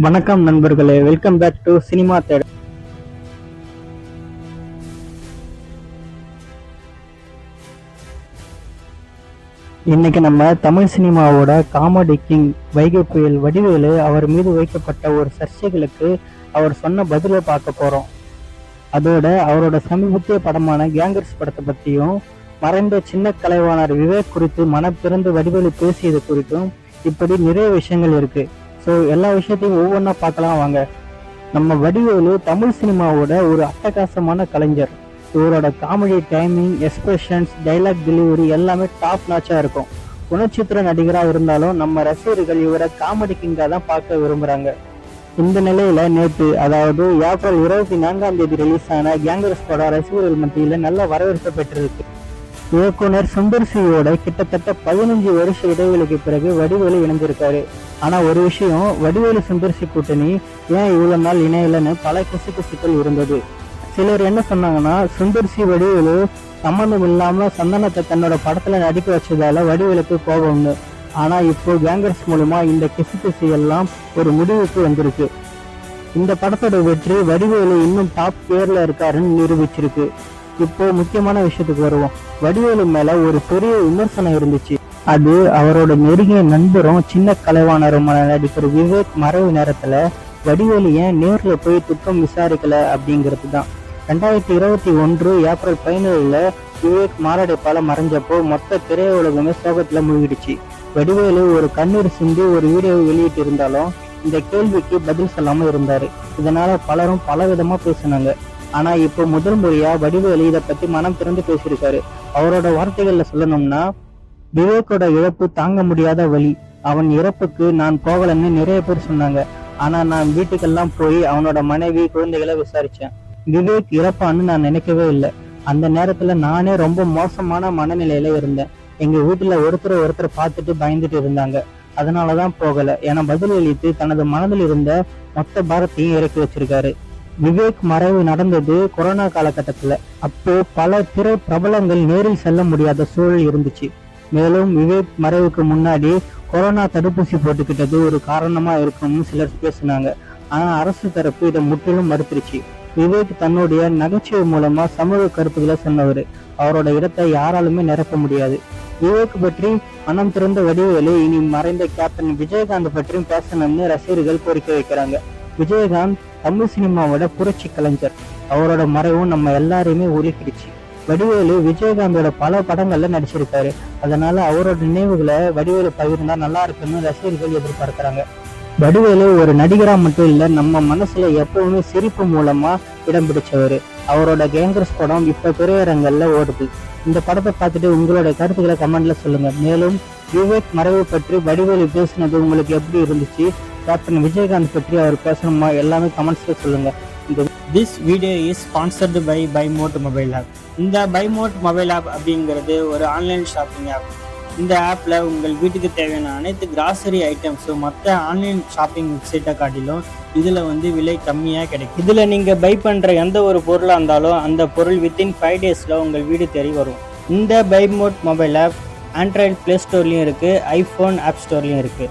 வணக்கம் நண்பர்களே welcome back to cinema தேட இன்னைக்கு நம்ம தமிழ் சினிமாவோட காமெடி கிங் வைகை புயல் வடிவேலு அவர் மீது வைக்கப்பட்ட ஒரு சர்ச்சைகளுக்கு அவர் சொன்ன பதிலை பார்க்க போறோம். அதோட அவரோட சமீபத்திய படமான கேங்கர்ஸ் படத்தை பத்தியும் மறைந்த சின்ன கலைவாணர் விவேக் குறித்து மனப்பிறந்து வடிவேலு பேசியது குறித்தும் இப்படி நிறைய விஷயங்கள் இருக்கு. ஸோ எல்லா விஷயத்தையும் ஒவ்வொன்றா பார்க்கலாம் வாங்க. நம்ம வடிவேலு தமிழ் சினிமாவோட ஒரு அட்டகாசமான கலைஞர். இவரோட comedy timing expressions dialogue delivery எல்லாமே டாப் நாச்சாக இருக்கும். குணச்சித்திர நடிகராக இருந்தாலும் நம்ம ரசிகர்கள் இவரை காமெடி கிங்காக தான் பார்க்க விரும்புகிறாங்க இந்த நிலையில நேற்று அதாவது ஏப்ரல் இருபத்தி நான்காம் தேதி ரிலீஸ் ஆன கேங்கர்ஸ் படம் ரசிகர்கள் மத்தியில் நல்ல வரவேற்பு பெற்றிருக்கு. இயக்குனர் சுந்தர் சியோட கிட்டத்தட்ட பதினஞ்சு வருஷ இடைவெளிக்கு பிறகு வடிவேலு இணைஞ்சிருக்காரு. ஆனா ஒரு விஷயம் வடிவேலு சுந்தர் சி கூட்டணி ஏன் இவ்வளவு நாள் இணையலன்னு பல கிசுகிசுக்கள் இருந்தது. சிலர் என்ன சொன்னாங்கன்னா சுந்தர் சி வடிவேலு சம்மந்தம் இல்லாமல் சந்தனத்தை தன்னோட படத்துல நடிக்க வச்சதால வடிவேலுக்கு கோபம்னு. ஆனா இப்போ கேங்கர்ஸ் மூலமா இந்த கிசுகிசு எல்லாம் ஒரு முடிவுக்கு வந்திருக்கு. இந்த படத்தோட வெற்றி வடிவேலு இன்னும் டாப் பேர்ல இருக்காருன்னு நிரூபிச்சிருக்கு. இப்போ முக்கியமான விஷயத்துக்கு வருவோம். வடிவேலு மேல ஒரு பெரிய விமர்சனம் இருந்துச்சு. அது அவரோட நெருங்கிய நண்பரும் சின்ன கலைவாணருமான நடிகர் விவேக் மறைவு நேரத்துல வடிவேலு ஏன் நேர்ல போய் துக்கம் விசாரிக்கல அப்படிங்கிறது தான். ரெண்டாயிரத்தி இருபத்தி ஒன்று ஏப்ரல் பதினேழுல விவேக் மாரடைப்பால மறைஞ்சப்போ மொத்த திரையுலகமே சோகத்துல மூழ்கிடுச்சு. வடிவேலு ஒரு கண்ணீர் சிந்தி ஒரு வீடியோவை வெளியிட்டு இருந்தாலும் இந்த கேள்விக்கு பதில் சொல்லாம இருந்தாரு. இதனால பலரும் பல விதமா பேசினாங்க. ஆனா இப்போ முதல் முறையா வடிவேலு இதை பத்தி மனம் திறந்து பேசியிருக்காரு. அவரோட வார்த்தைகள்ல சொல்லணும்னா விவேக்கோட இழப்பு தாங்க முடியாத வழி அவன் இறப்புக்கு நான் போகலன்னு நிறைய பேர் சொன்னாங்க. ஆனா நான் வீட்டுக்கெல்லாம் போய் அவனோட மனைவி குழந்தைகளை விசாரிச்சேன். விவேக் இறப்பான்னு நான் நினைக்கவே இல்லை. அந்த நேரத்துல நானே ரொம்ப மோசமான மனநிலையில இருந்தேன். எங்க வீட்டுல ஒருத்தர் ஒருத்தர் பார்த்துட்டு பயந்துட்டு இருந்தாங்க. அதனாலதான் போகல. என பதிலளித்து தனது மனதில் இருந்த மொத்த பாரத்தையும் இறக்கி வச்சிருக்காரு. விவேக் மறைவு நடந்தது கொரோனா காலகட்டத்தில். அப்போ பல திரை பிரபலங்கள் நேரில் செல்ல முடியாத சூழல் இருந்துச்சு. மேலும் விவேக் மறைவுக்கு முன்னாடி கொரோனா தடுப்பூசி போட்டுக்கிட்டது ஒரு காரணமா இருக்கும்னு சிலர் பேசினாங்க. ஆனா அரசு தரப்பு இதை முற்றிலும் மறுத்துருச்சு. விவேக் தன்னுடைய நகைச்சுவை மூலமா சமூக கருத்துக்களை சொன்னவர். அவரோட இடத்தை யாராலுமே நிரப்ப முடியாது. விவேக் பற்றி மனம் திறந்த வடிவேலு இனி மறைந்த கேப்டன் விஜயகாந்த் பற்றியும் பேசணும்னு ரசிகர்கள் கோரிக்கை வைக்கிறாங்க. விஜயகாந்த் தமிழ் சினிமாவோட புரட்சி கலைஞர். அவரோட மறைவும் நம்ம எல்லாரையுமே உருக்கிடுச்சு வடிவேலு விஜயகாந்தோட பல படங்கள்ல நடிச்சிருக்காரு. அதனால அவரோட நினைவுகளை வடிவேலு பகிர்ந்தா நல்லா இருக்குன்னு ரசிகர்கள் எதிர்பார்க்கிறாங்க. வடிவேலு ஒரு நடிகரா மட்டும் இல்ல நம்ம மனசுல எப்பவுமே சிரிப்பு மூலமா இடம் பிடிச்சவர். அவரோட கேங்கர்ஸ் படம் இப்ப திரையரங்கல்ல ஓடுது. இந்த படத்தை பார்த்துட்டு உங்களோட கருத்துக்களை கமெண்ட்ல சொல்லுங்க. மேலும் விவேக் மறைவு பற்றி வடிவேலு பேசினது உங்களுக்கு எப்படி இருந்துச்சு? கேப்டன் விஜயகாந்த் பற்றி அவர் பேசணுமா? எல்லாமே கமெண்ட்ஸில் சொல்லுங்கள் இந்த this video is sponsored by பைமோட் mobile app இந்த பைமோட் மொபைல் ஆப் அப்படிங்கிறது ஒரு ஆன்லைன் ஷாப்பிங் ஆப் இந்த ஆப்பில் உங்கள் வீட்டுக்கு தேவையான அனைத்து கிராசரி ஐட்டம்ஸும் மற்ற ஆன்லைன் ஷாப்பிங் வெப்சைட்டை காட்டிலும் இதில் வந்து விலை கம்மியாக கிடைக்கும். இதில் நீங்கள் பை பண்ணுற எந்த ஒரு பொருளாக இருந்தாலும் அந்த பொருள் வித்தின் ஃபைவ் டேஸில் உங்கள் வீடு தேடி வரும். இந்த பைமோட் மொபைல் ஆப் ஆண்ட்ராய்டு ப்ளே ஸ்டோர்லேயும் இருக்குது ஐஃபோன் ஆப் ஸ்டோர்லேயும் இருக்குது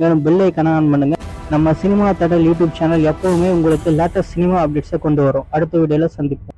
மேலும் பெல் ஐக்கனை ஆன் பண்ணுங்க. நம்ம சினிமா தடல் யூடியூப் சேனல் எப்பவுமே உங்களுக்கு லேட்டஸ்ட் சினிமா அப்டேட்ஸை கொண்டு வரும். அடுத்த வீடியோவில் சந்திப்போம்.